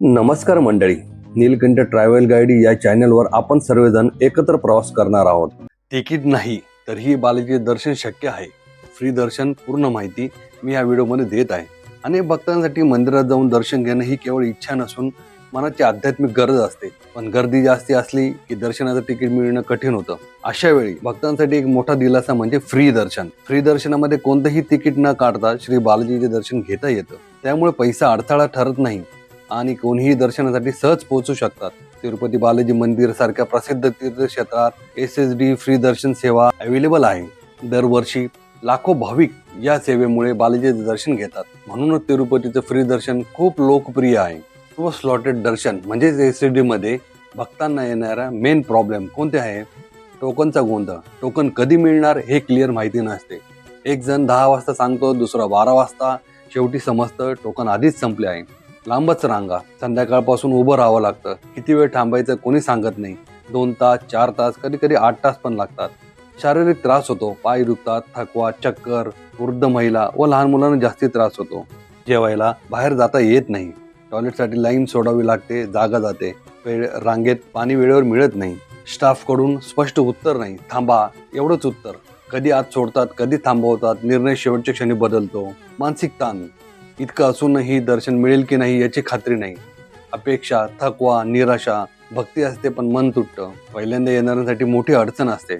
नमस्कार मंडळी. Nilkanth travel guide या चॅनलवर आपण सर्वजण एकत्र प्रवास करणार आहोत. तिकीट नाही तरीही बालाजी दर्शन शक्य आहे. फ्री दर्शन पूर्ण माहिती मी या व्हिडिओमध्ये देत आहे. अनेक भक्तांसाठी मंदिरात जाऊन दर्शन घेणं ही केवळ इच्छा नसून मनाची आध्यात्मिक गरज असते. पण गर्दी जास्ती असली की दर्शनाचं तिकीट मिळणं कठीण होतं. अशा वेळी भक्तांसाठी एक मोठा दिलासा म्हणजे फ्री दर्शन. फ्री दर्शनामध्ये कोणतंही तिकीट न काढता श्री बालाजीचे दर्शन घेता येतं. त्यामुळे पैसा अडथळा ठरत नाही. आणि कोणीही दर्शनासाठी सहज पोहोचू शकतात. तिरुपती बालाजी मंदिर सारख्या प्रसिद्ध तीर्थक्षेत्रात एस एस डी फ्री दर्शन सेवा अवेलेबल आहे. दरवर्षी लाखो भाविक या सेवेमुळे बालाजीचे दर्शन घेतात. म्हणूनच तिरुपतीचं फ्री दर्शन खूप लोकप्रिय आहे. व स्लॉटेड दर्शन म्हणजेच एस एस डी मध्ये भक्तांना येणारा मेन प्रॉब्लेम कोणते आहे? टोकनचा गोंधळ टोकन कधी मिळणार हे क्लिअर माहिती नसते. एक जण दहा वाजता सांगतो दुसरा बारा वाजता. शेवटी समजतं टोकन आधीच संपले आहे. लांबच रांगा. संध्याकाळपासून उभं राहावं लागतं. किती वेळ थांबायचं कोणी सांगत नाही. दोन तास चार तास कधी कधी आठ तास पण लागतात. शारीरिक त्रास होतो. पाय दुखतात थकवा चक्कर वृद्ध महिला व लहान मुलांना जास्ती त्रास होतो. जेवायला बाहेर जाता येत नाही. टॉयलेटसाठी लाईन सोडावी लागते जागा जाते. वेळ रांगेत पाणी वेळेवर मिळत नाही. स्टाफकडून स्पष्ट उत्तर नाही. थांबा. एवढंच उत्तर. कधी आत सोडतात कधी थांबवतात निर्णय शेवटच्या क्षणी बदलतो. मानसिक ताण. इतकं असूनही दर्शन मिळेल की नाही याची खात्री नाही. अपेक्षा थकवा निराशा भक्ती असते पण मन तुटतं. पहिल्यांदा येणाऱ्यांसाठी मोठी अडचण असते.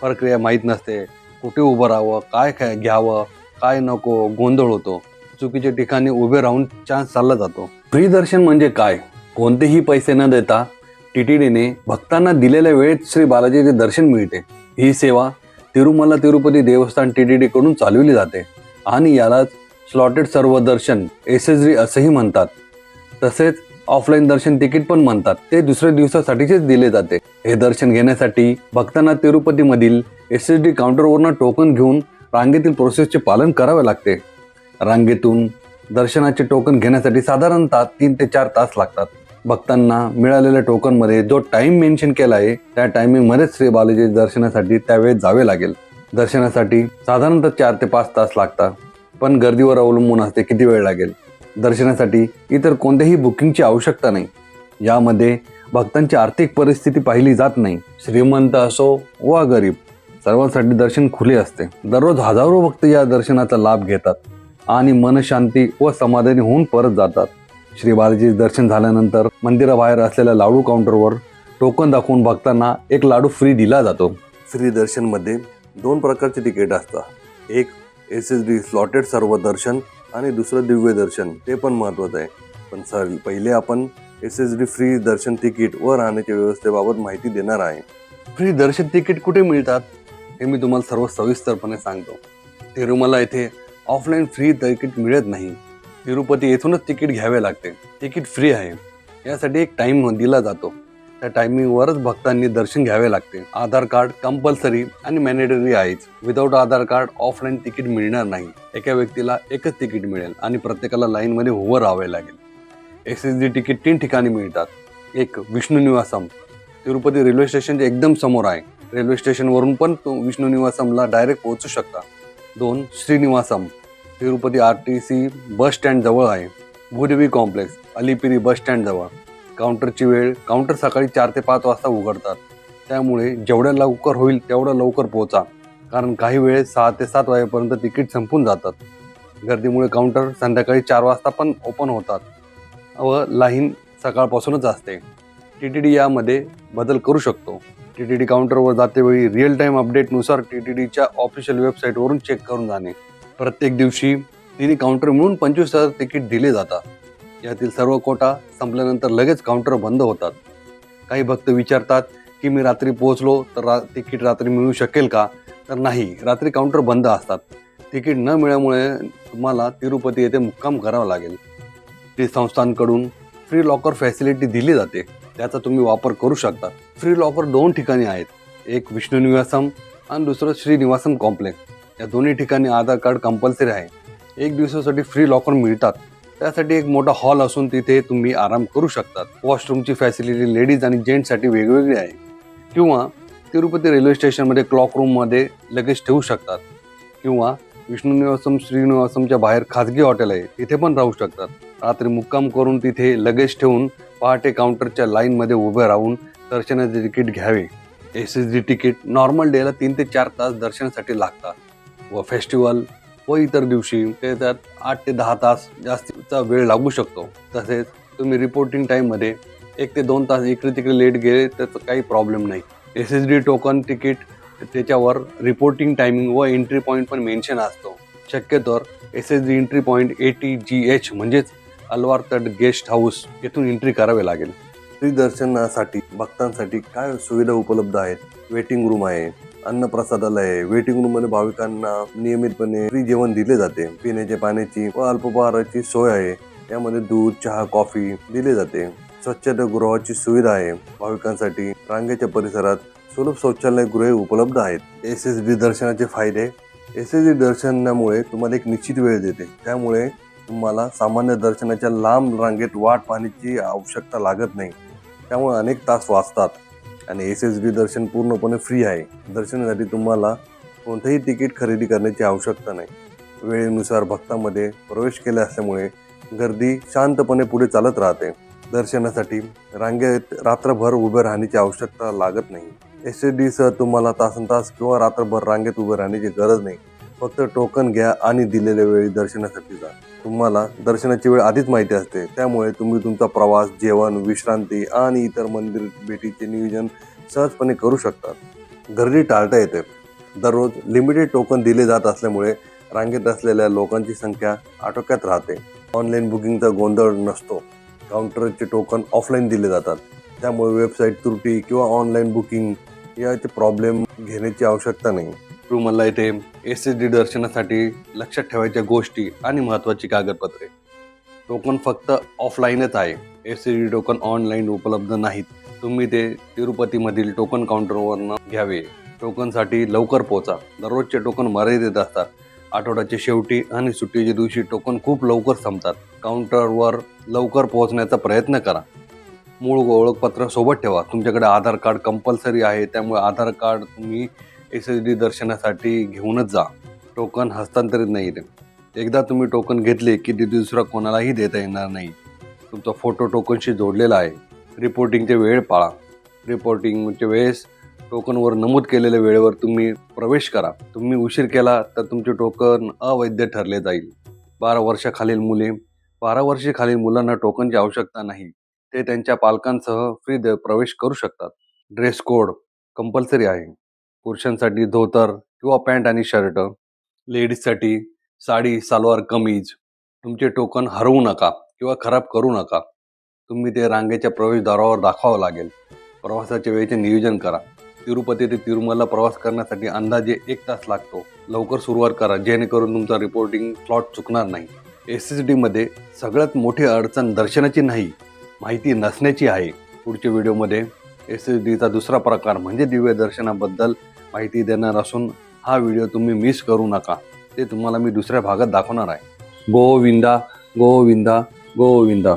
प्रक्रिया माहीत नसते. कुठे उभं राहावं काय काय घ्यावं काय नको गोंधळ होतो. चुकीच्या ठिकाणी उभे राहून चान्स चालला जातो. फ्री दर्शन म्हणजे काय? कोणतेही पैसे न देता टीटीडीने भक्तांना दिलेल्या वेळेत श्री बालाजीचे दर्शन मिळते. ही सेवा तिरुमला तिरुपती देवस्थान टीटीडीकडून चालविली जाते. आणि यालाच स्लॉटेड सर्व दर्शन एस एस डी असंही म्हणतात. तसेच ऑफलाईन दर्शन तिकीट पण म्हणतात. ते दुसऱ्या दिवसासाठीचेच दिले जाते. हे दर्शन घेण्यासाठी भक्तांना तिरुपतीमधील एस एस डी काउंटरवरनं टोकन घेऊन रांगेतील प्रोसेसचे पालन करावे लागते. रांगेतून दर्शनाचे टोकन घेण्यासाठी साधारणतः तीन ते चार तास लागतात. भक्तांना मिळालेल्या टोकनमध्ये जो टाइम मेन्शन केला आहे त्या टायमिंगमध्येच श्री बालाजी दर्शनासाठी त्यावेळेस जावे लागेल. दर्शनासाठी साधारणतः चार ते पाच तास लागतात. पण गर्दीवर अवलंबून असते किती वेळ लागेल? दर्शनासाठी इतर कोणत्याही बुकिंगची आवश्यकता नाही. यामध्ये भक्तांची आर्थिक परिस्थिती पाहिली जात नाही. श्रीमंत असो वा गरीब सर्वांसाठी दर्शन खुले असते. दररोज हजारो भक्त या दर्शनाचा लाभ घेतात आणि मनशांती व समाधानी होऊन परत जातात. श्री बालाजी दर्शन झाल्यानंतर मंदिराबाहेर असलेल्या लाडू काउंटरवर टोकन दाखवून भक्तांना एक लाडू फ्री दिला जातो. श्री दर्शनमध्ये दोन प्रकारचे तिकीट असतात. एक एस एस डी स्लॉटेड सर्व दर्शन आणि दुसरं दिव्य दर्शन ते पण महत्त्वाचं आहे. पण सर पहिले आपण एस एस डी फ्री दर्शन तिकीट व राहण्याच्या व्यवस्थेबाबत माहिती देणार आहे. फ्री दर्शन तिकीट कुठे मिळतात? हे मी तुम्हाला सर्व सविस्तरपणे सांगतो. तिरुमला येथे ऑफलाईन फ्री तिकीट मिळत नाही. तिरुपती येथूनच तिकीट घ्यावे लागते. तिकीट फ्री आहे. यासाठी एक टाईम दिला जातो. त्या टायमिंगवरच भक्तांनी दर्शन घ्यावे लागते. आधार कार्ड कंपल्सरी आणि मॅनेटरी आहेच. Without Aadhaar card offline ticket मिळणार नाही. एका व्यक्तीला एकच तिकीट मिळेल आणि प्रत्येकाला लाईनमध्ये उभं राहावे लागेल. एस एस डी तिकीट तीन ठिकाणी मिळतात. एक विष्णू निवासम. तिरुपती रेल्वे स्टेशनच्या एकदम समोर आहे. रेल्वे स्टेशनवरून पण तो विष्णू निवासमला डायरेक्ट पोहोचू शकता. दोन Srinivasam. Tirupati R T C bus स्टँडजवळ आहे. भूदेवी कॉम्प्लेक्स अलिपिरी बस स्टँडजवळ काउंटरची वेळ काउंटर सकाळी चार ते पाच वाजता उघडतात. त्यामुळे जेवढ्या लवकर होईल तेवढं लवकर पोहोचा. कारण काही वेळेस सहा ते सात वाजेपर्यंत तिकीट संपून जातात. गर्दीमुळे काउंटर संध्याकाळी चार वाजता पण ओपन होतात. व लाईन सकाळपासूनच असते. टी टी डी यामध्ये बदल करू शकतो. टी टी डी काउंटरवर जातेवेळी रिअल टाईम अपडेटनुसार टी टी डीच्या ऑफिशियल वेबसाईटवरून चेक करून जाणे. प्रत्येक दिवशी तिन्ही काउंटर मिळून पंचवीस हजार तिकीट दिले जातात. यातील सर्व कोटा संपल्यानंतर लगेच काउंटर बंद होतात. काही भक्त विचारतात की मी रात्री पोहोचलो तर रा तिकीट रात्री मिळू शकेल का? तर नाही रात्री काउंटर बंद असतात. तिकीट न मिळाल्यामुळे तुम्हाला तिरुपती येथे मुक्काम करावा लागेल. ती संस्थांकडून फ्री लॉकर फॅसिलिटी दिली जाते. त्याचा तुम्ही वापर करू शकता. फ्री लॉकर दोन ठिकाणी आहेत. एक विष्णू निवासम आणि दुसरं श्रीनिवासम कॉम्प्लेक्स या दोन्ही ठिकाणी आधार कार्ड कंपल्सरी आहे. एक दिवसासाठी फ्री लॉकर मिळतात. त्यासाठी एक मोठा हॉल असून तिथे तुम्ही आराम करू शकतात. वॉशरूमची फॅसिलिटी लेडीज आणि जेंट्ससाठी वेगवेगळी आहे. किंवा तिरुपती रेल्वे स्टेशनमध्ये क्लॉक रूममध्ये लगेच ठेवू शकतात. किंवा विष्णू निवासम श्रीनिवासमच्या बाहेर खाजगी हॉटेल आहे तिथे पण राहू शकतात. रात्री मुक्काम करून तिथे लगेज ठेवून पहाटे काउंटरच्या लाईनमध्ये उभे राहून दर्शनाचे तिकीट घ्यावे. S S D ticket normal डेला तीन ते चार तास दर्शनासाठी लागतात. व फेस्टिवल व इतर दिवशी त्याच्यात आठ ते दहा तास जास्तीचा वेळ लागू शकतो. तसेच तुम्ही रिपोर्टिंग टाईममध्ये एक ते दोन तास इकडे तिकडे लेट गेले तर काही प्रॉब्लेम नाही. S S D token ticket त्याच्यावर रिपोर्टिंग टायमिंग व एंट्री पॉईंट पण मेन्शन असतो. शक्यतोवर S S D entry point A T G H म्हणजेच अलवार तट गेस्ट हाऊस येथून एंट्री करावे लागेल. श्री दर्शनासाठी भक्तांसाठी काय सुविधा उपलब्ध आहेत? वेटिंग रूम आहे अन्नप्रसादालय आहे वेटिंग रूममध्ये भाविकांना नियमितपणे फ्री जेवण दिले जाते. पिण्याच्या पाण्याची व अल्पपहाराची सोय आहे. त्यामध्ये दूध चहा कॉफी दिले जाते. स्वच्छतागृहाची सुविधा आहे. भाविकांसाठी रांगेच्या परिसरात सुलभ शौचालय गृहे उपलब्ध आहेत. एस एस डी दर्शनाचे फायदे. एस एस डी दर्शनामुळे तुम्हाला एक निश्चित वेळ देते. त्यामुळे तुम्हाला सामान्य दर्शनाच्या लांब रांगेत वाट पाहण्याची आवश्यकता लागत नाही. त्यामुळे अनेक तास वाचतात. आणि एस एस बी दर्शन पूर्णपणे फ्री आहे. दर्शनासाठी तुम्हाला कोणतंही तिकीट खरेदी करण्याची आवश्यकता नाही. वेळेनुसार भक्तामध्ये प्रवेश केला असल्यामुळे गर्दी शांतपणे पुढे चालत राहते. दर्शनासाठी रांगेत रात्रभर उभे राहण्याची आवश्यकता लागत नाही. एस एस डी सह तुम्हाला तासन तास किंवा रात्रभर रांगेत उभे राहण्याची गरज नाही. फक्त टोकन घ्या आणि दिलेल्या वेळी दर्शनासाठी जा. तुम्हाला दर्शनाची वेळ आधीच माहिती असते. त्यामुळे तुम्ही तुमचा प्रवास जेवण विश्रांती आणि इतर मंदिर भेटीचे नियोजन सहजपणे करू शकतात. गर्दी टाळता येते. दररोज लिमिटेड टोकन दिले जात असल्यामुळे रांगेत असलेल्या लोकांची संख्या आटोक्यात राहते. ऑनलाईन बुकिंगचा गोंधळ नसतो. काउंटरचे टोकन ऑफलाईन दिले जातात. त्यामुळे वेबसाईट त्रुटी किंवा ऑनलाईन बुकिंग याचे प्रॉब्लेम घेण्याची आवश्यकता नाही. तुम्हाला इथे एस एस डी दर्शनासाठी लक्षात ठेवायच्या गोष्टी आणि महत्त्वाची कागदपत्रे. टोकन फक्त ऑफलाईनच आहे. S S D token online उपलब्ध नाहीत. तुम्ही ते तिरुपतीमधील टोकन काउंटरवरनं घ्यावे. टोकनसाठी लवकर पोचा. दररोजचे टोकन मर्यादित असतात. आठवड्याच्या शेवटी आणि सुट्टीच्या दिवशी टोकन खूप लवकर संपतात. काउंटरवर लवकर पोहोचण्याचा प्रयत्न करा. मूळ ओळखपत्र सोबत ठेवा. तुमच्याकडे आधार कार्ड कंपल्सरी आहे. त्यामुळे आधार कार्ड तुम्ही एस एस डी दर्शनासाठी घेऊनच जा. टोकन हस्तांतरित नाही एकदा तुम्ही टोकन घेतले की ते दुसरा कोणालाही देता येणार नाही. तुमचा फोटो टोकनशी जोडलेला आहे. रिपोर्टिंगचे वेळ पाळा. रिपोर्टिंगच्या वेळेस टोकनवर नमूद केलेल्या वेळेवर तुम्ही प्रवेश करा. तुम्ही उशीर केला तर तुमचे टोकन अवैध ठरले जाईल. बारा वर्षाखालील मुले बारा वर्षाखालील मुलांना टोकनची आवश्यकता नाही. ते त्यांच्या पालकांसह फ्री द प्रवेश करू शकतात. ड्रेस कोड कंपल्सरी आहे. पुरुषांसाठी धोतर किंवा पॅन्ट आणि शर्ट लेडीजसाठी साडी सालवार कमीज तुमचे टोकन हरवू नका किंवा खराब करू नका. तुम्ही ते रांगेच्या प्रवेशद्वारावर दाखवावं लागेल. प्रवासाच्या वेळेचे नियोजन करा. तिरुपती ते तिरुमला प्रवास करण्यासाठी अंदाजे एक तास लागतो. लवकर सुरुवात करा जेणेकरून तुमचा रिपोर्टिंग स्लॉट चुकणार नाही. एस एस डीमध्ये सगळ्यात मोठी अडचण दर्शनाची नाही माहिती नसण्याची आहे. पुढच्या व्हिडिओमध्ये एस एस डीचा दुसरा प्रकार म्हणजे दिव्य दर्शनाबद्दल माहिती देणार असून हा व्हिडिओ तुम्ही मिस करू नका. ते तुम्हाला मी दुसऱ्या भागात दाखवणार आहे. गोविंदा गोविंदा गोविंदा.